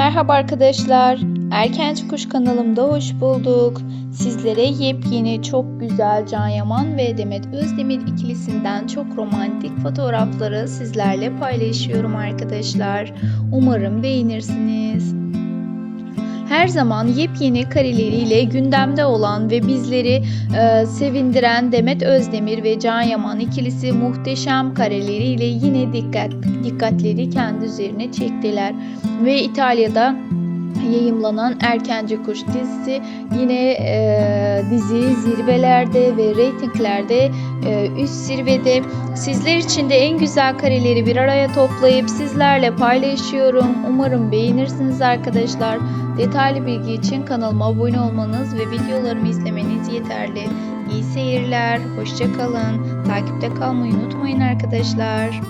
Merhaba arkadaşlar. Erkenci Kuş kanalımda hoş bulduk. Sizlere yepyeni çok güzel Can Yaman ve Demet Özdemir ikilisinden çok romantik fotoğrafları sizlerle paylaşıyorum arkadaşlar. Umarım beğenirsiniz. Her zaman yepyeni kareleriyle gündemde olan ve bizleri e, sevindiren Demet Özdemir ve Can Yaman ikilisi muhteşem kareleriyle yine dikkat dikkatleri kendi üzerine çektiler. Ve İtalya'da yayımlanan Erkenci Kuş dizisi yine e, dizi zirvelerde ve reytinglerde e, üst zirvede. Sizler için de en güzel kareleri bir araya toplayıp sizlerle paylaşıyorum. Umarım beğenirsiniz arkadaşlar. Detaylı bilgi için kanalıma abone olmanız ve videolarımı izlemeniz yeterli. İyi seyirler, hoşça kalın. Takipte kalmayı unutmayın arkadaşlar.